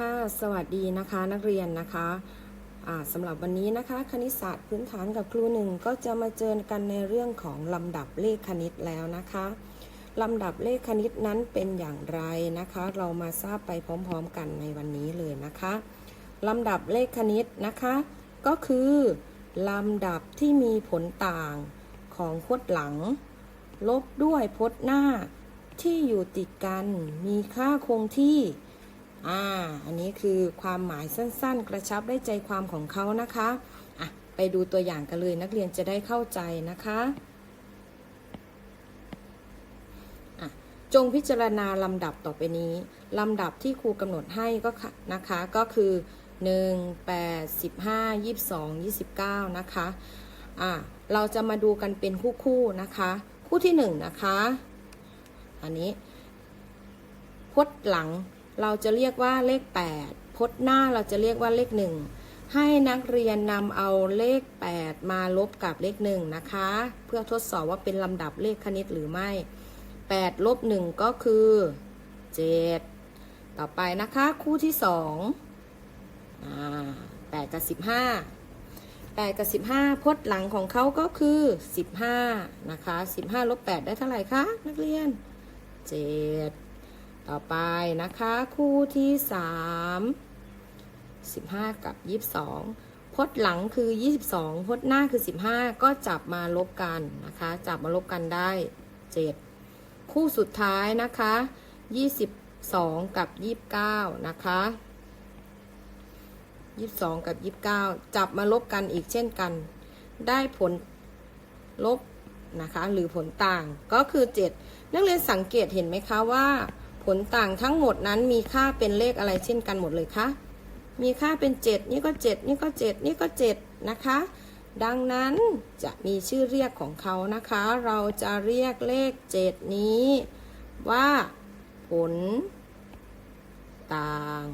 ค่ะสวัสดีนะคะนักเรียนนะคะสำหรับวันนี้นะคะ คณิตศาสตร์พื้นฐานกับครูหนึ่งก็จะมาเจอกันในเรื่องของลำดับเลขคณิตแล้วนะคะลำดับเลขคณิตนั้นเป็นอย่างไรนะคะ เรามาทราบไปพร้อมๆกันในวันนี้เลยนะคะลำดับเลขคณิตนะคะ ก็คือลำดับที่มีผลต่างของพจน์หลัง ลบด้วยพจน์หน้าที่อยู่ติดกันมีค่าคงที่ อ่าอันนี้คือความหมายสั้นๆ กระชับได้ใจความของเขานะคะอะไปดูตัวอย่างกันเลยนักเรียนจะได้เข้าใจนะคะอะจงพิจารณาลำดับต่อไปนี้ ลำดับที่ครูกำหนดให้ก็ค่ะนะคะก็คือ 1 8 15 22 29 นะคะอะเราจะมาดูกันเป็นคู่ๆนะคะ คู่ที่ 1 นะคะ อันนี้พจน์หลัง เราจะเรียกว่าเลข 8 พจน์หน้าเราจะเรียกว่าเลข 1 ให้นักเรียนนำเอาเลข 8 มาลบกับเลข 1 นะคะ เพื่อทดสอบว่าเป็นลำดับเลขคณิตหรือไม่ 8 ลบ 1 ก็คือ 7 ต่อไปนะคะคู่ที่2อ่า8กับ 15 8 กับ 15 พจน์หลังของเขาก็คือ 15 นะคะ 15 ลบ 8 ได้เท่าไหร่คะ นักเรียน 7 ต่อไปนะคะ คู่ที่3 15กับ22พจน์หลังคือ 22 พจน์หน้าคือ 15 ก็จับมาลบกันนะคะ จับมาลบกันได้ 7 คู่สุดท้ายนะคะ 22 กับ 29 นะคะ 22 กับ 29 จับมาลบกันอีกเช่นกัน ได้ผลลบนะคะ หรือผลต่างก็คือ 7 นักเรียนสังเกตเห็นไหมคะว่า ผลต่างทั้งหมดนั้นมีค่าเป็นเลขอะไรเช่นกันหมดเลยคะมีค่าเป็น 7 นี่ก็ 7 นี่ก็ 7 นี่ก็ 7 นะคะ ดังนั้นจะมีชื่อเรียกของเขานะคะ เราจะเรียกเลข 7 นี้ ว่า ผล ต่าง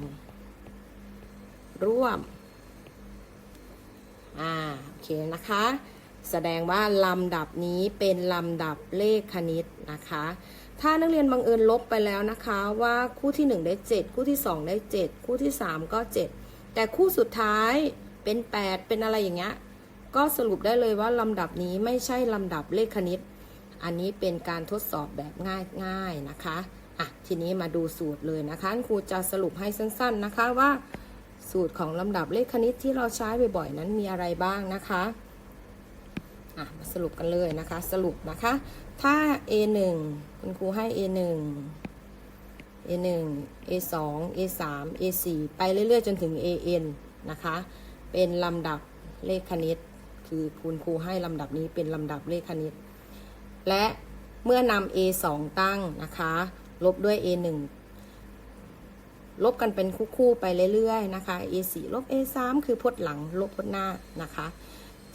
ร่วม อ่า โอเคนะคะ แสดงว่าลำดับนี้เป็นลำดับเลขคณิตนะคะ ถ้านักเรียนบังเอิญลบไปแล้วนะคะว่าคู่ที่ 1 ได้ 7 คู่ที่ 2 ได้ 7 คู่ที่ 3 ก็ 7 แต่คู่สุดท้ายเป็น 8 เป็นอะไรอย่างเงี้ยก็สรุปได้เลยว่าลำดับนี้ไม่ใช่ลำดับเลขคณิต อันนี้เป็นการทดสอบแบบง่ายๆนะคะอะทีนี้มาดูสูตรเลยนะคะครูจะสรุปให้สั้นๆนะคะว่าสูตรของลำดับเลขคณิตที่เราใช้บ่อยๆนั้นมีอะไรบ้างนะคะ อะมาสรุปกันเลยนะคะ สรุปนะคะ ถ้า A1 คุณครูให้ A1 A1 A2 A3 A4 ไปเรื่อยๆ จนถึง AN นะคะ เป็นลำดับเลขคณิต คือคุณครูให้ลำดับนี้เป็นลำดับเลขคณิต และเมื่อนำ A2 ตั้งนะคะ ลบด้วย A1 ลบกันเป็นคู่ๆไปเรื่อยๆนะคะ A4 ลบ A3 คือพจน์หลัง ลบพจน์หน้านะคะ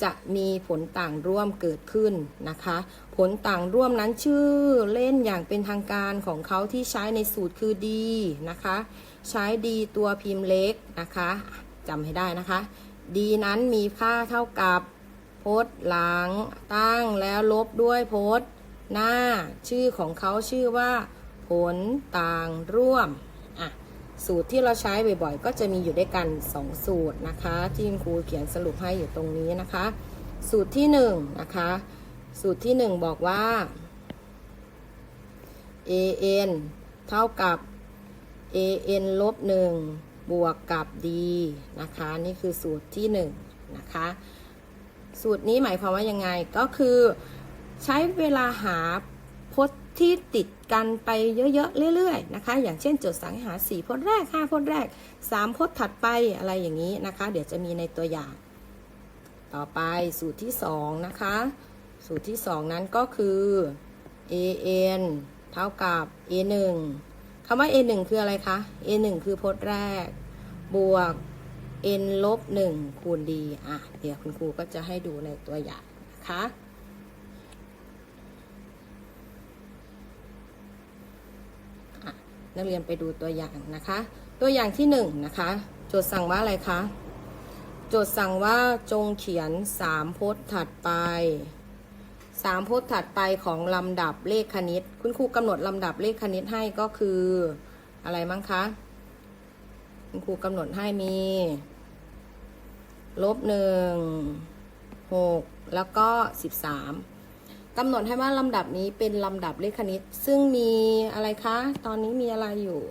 จะมีผลต่างร่วมเกิดขึ้นนะคะ ผลต่างร่วมนั้นชื่อเล่นอย่างเป็นทางการของเขาที่ใช้ในสูตรคือดีนะคะ ใช้ดีตัวพิมพ์เล็กนะคะจำให้ได้นะคะ ดีนั้นมีค่าเท่ากับโพจน์หลังตั้งแล้วลบด้วยโพจน์หน้าชื่อของเขาชื่อว่า ผลต่างร่วม สูตรที่เราใช้บ่อยๆ ก็จะมีอยู่ด้วยกัน 2 สูตรนะคะ ที่คุณครูเขียนสรุปให้อยู่ตรงนี้นะคะ สูตรที่1นะคะ สูตรที่ 1 บอกว่า an เท่ากับ an ลบ1บวกกับ d นะคะ นี่คือสูตรที่1นะคะ สูตรนี้หมายความว่ายังไงก็คือ ใช้เวลาหา ที่ติดกันไปเยอะๆเรื่อยๆนะคะ อย่างเช่นโจทย์สังห้หา4พจน์แรก 5พจน์แรก 3พจน์ถัดไปอะไรอย่างนี้นะคะ เดี๋ยวจะมีในตัวอย่าง ต่อไปสูตรที่ 2 นะคะ สูตรที่ 2 นั้นก็คือ an เท่ากับ a1 คำว่า a1 คืออะไรคะ a1 คือพจน์แรก บวก n ลบ1คูณ d อะ เดี๋ยวคุณครูก็จะให้ดูในตัวอย่างนะคะ นักเรียนไปดูตัวอย่างนะคะ ตัวอย่างที่1นนะคะ โจทย์สั่งว่าอะไรคะ โจทย์สั่งว่าจงเขียน3พจน์ถัดไป3พจน์ถัดไปของลำดับเลขคณิต คุณครูกำหนดลำดับเลขคณิตให้ก็คืออะไรมั้งคะ คุณครูกำหนดให้มี ลบหนึ่งหกแล้วก็สิบสาม กำหนดให้ว่าลำดับนี้เป็นลำดับเลขคณิต ซึ่งมีอะไรคะ ตอนนี้มีอะไรอยู่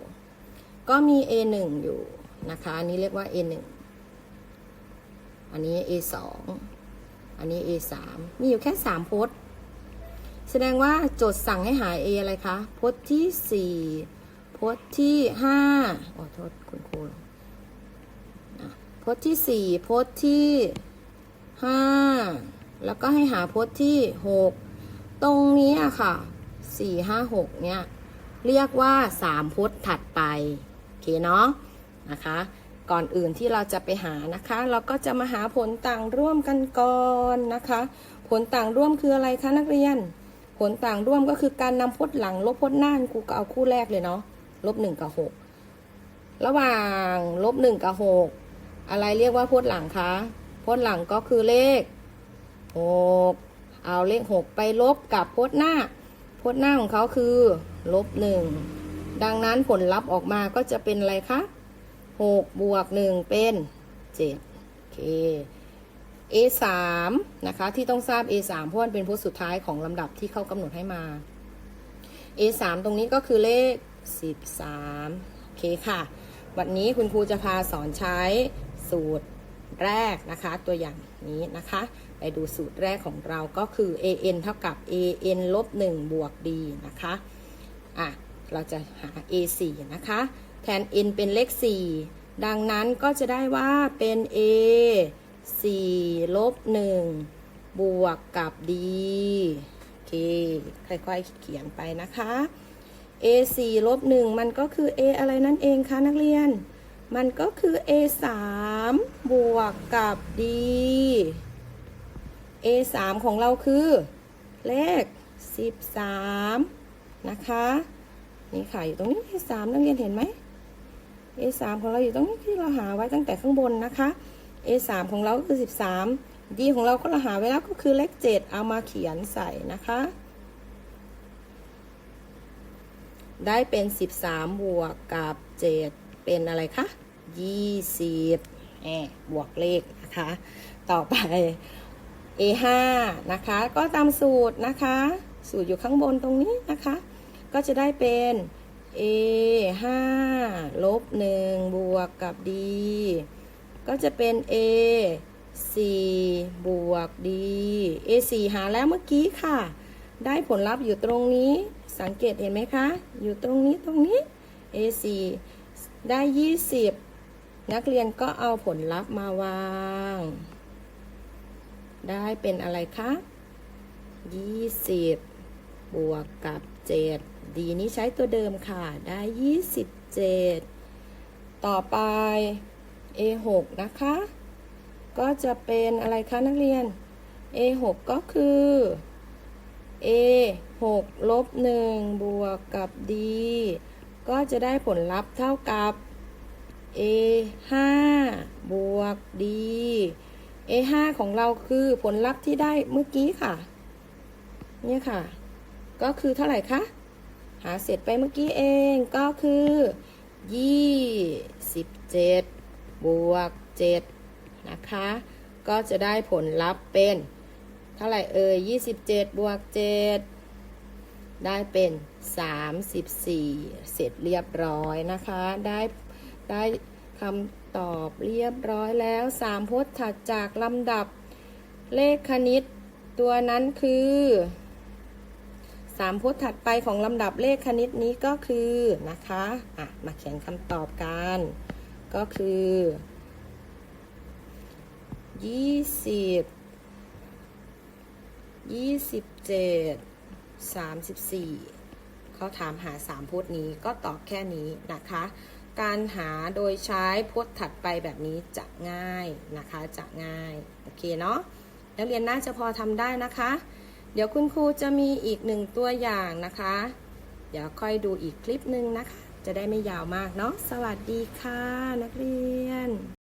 ก็มี A 1 อยู่นะคะ อันนี้เรียกว่า A 1 อันนี้ A 2 อันนี้ A 3 มีอยู่แค่3พจน์แสดงว่าโจทย์สั่งให้หา A อะไรคะพจน์ที่4พจน์ที่5อ๋อโทษคุณครูอะพจน์ที่4พจน์ที่ 5 แล้วก็ให้หาพจน์ที่ 6 ตรงนี้อะค่ะ4 5 6เนี่ยเรียกว่า3พจน์ถัดไปโอเคเนาะนะคะ ก่อนอื่นที่เราจะไปหานะคะ เราก็จะมาหาผลต่างร่วมกันก่อนนะคะ ผลต่างร่วมคืออะไรคะนักเรียน ผลต่างร่วมก็คือการนำพจน์หลังลบพจน์หน้าครูก็เอาคู่แรกเลยเนาะลบหนึ่งกับหกระหว่างลบหนึ่งกับหกอะไรเรียกว่าพจน์หลังคะพจน์หลังก็คือเลขหก เอาเลขหกไปลบกับพจน์หน้า พจน์หน้าของเขาคือลบหนึ่งดังนั้นผลลัพธ์ออกมาก็จะเป็นอะไรคะหกบวกหนึ่งเป็นเจ็ดโอเค A 3นะคะ ที่ต้องทราบ A 3เพราะมันเป็นพจน์สุดท้ายของลำดับที่เขากำหนดให้มา A 3ตรงนี้ก็คือเลข 13 โอเคค่ะ วันนี้คุณครูจะพาสอนใช้สูตร แรกนะคะ ตัวอย่างนี้นะคะ ไปดูสูตรแรกของเราก็คือ an เท่ากับ an ลบ1บวก d นะคะอะเราจะหา a 4 นะคะ แทน n เป็นเลข 4 ดังนั้นก็จะได้ว่าเป็น a 4ลบ1บวกกับ d โอเค ค่อยๆเขียนไปนะคะ a 4ลบ1มันก็คือ a อะไรนั่นเองคะนักเรียน มันก็คือ a 3บวกกับ d a 3ของเราคือ เลข 13 นะคะ นี่ค่ะ อยู่ตรงนี้ a 3นักเรียนเห็นไหม a 3ของเราอยู่ตรงนี้ที่เราหาไว้ตั้งแต่ข้างบนนะคะ a 3ของเราก็คือ 13 d ของเราก็เราหาไว้แล้วก็คือเลข 7 เอามาเขียนใส่นะคะ ได้เป็น 13 บวกกับ 7 เป็นอะไรคะ20แอบวกเลขนะคะ ต่อไป A5 นะคะ ก็ตามสูตรนะคะ สูตรอยู่ข้างบนตรงนี้นะคะ ก็จะได้เป็น A5 ลบ1บวกกับ D ก็จะเป็น A 4 บวก D A 4 หาแล้วเมื่อกี้ค่ะ ได้ผลลัพธ์อยู่ตรงนี้ สังเกตเห็นไหมคะ อยู่ตรงนี้ตรงนี้ A 4 ได้ 20 นักเรียนก็เอาผลลัพธ์มาวาง ได้เป็นอะไรคะ 20 บวกกับ 7 ดีนี้ใช้ตัวเดิมค่ะ ได้ 27 ต่อไป A6 นะคะ ก็จะเป็นอะไรคะนักเรียน A6 ก็คือ A 6ลบ1บวกกับ D ก็จะได้ผลลัพธ์เท่ากับ A 5บวก D A 5ของเราคือผลลัพธ์ที่ได้เมื่อกี้ค่ะ เนี่ยค่ะ ก็คือเท่าไหร่คะ หาเสร็จไปเมื่อกี้เองก็คือ 27 บวก 7 นะคะ ก็จะได้ผลลัพธ์เป็น เท่าไหร่เอ่ย27 บวก 7 ได้เป็น 34 เสร็จเรียบร้อยนะคะ ได้ได้คำตอบเรียบร้อยแล้ว 3พจน์ถัดจากลำดับเลขคณิต ตัวนั้นคือ 3พจน์ถัดไปของลำดับเลขคณิตนี้ก็คือนะคะอะมาเขียนคำตอบกัน ก็คือ 20 27 34เขาถามหา 3พจน์นี้ก็ตอบแค่นี้นะคะ การหาโดยใช้พจน์ถัดไปแบบนี้จะง่ายนะคะจะง่าย โอเคเนาะนักเรียนน่าจะพอทำได้นะคะ เดี๋ยวคุณครูจะมีอีกหนึ่งตัวอย่างนะคะ เดี๋ยวค่อยดูอีกคลิปหนึ่งนะคะ จะได้ไม่ยาวมากเนาะสวัสดีค่ะนักเรียน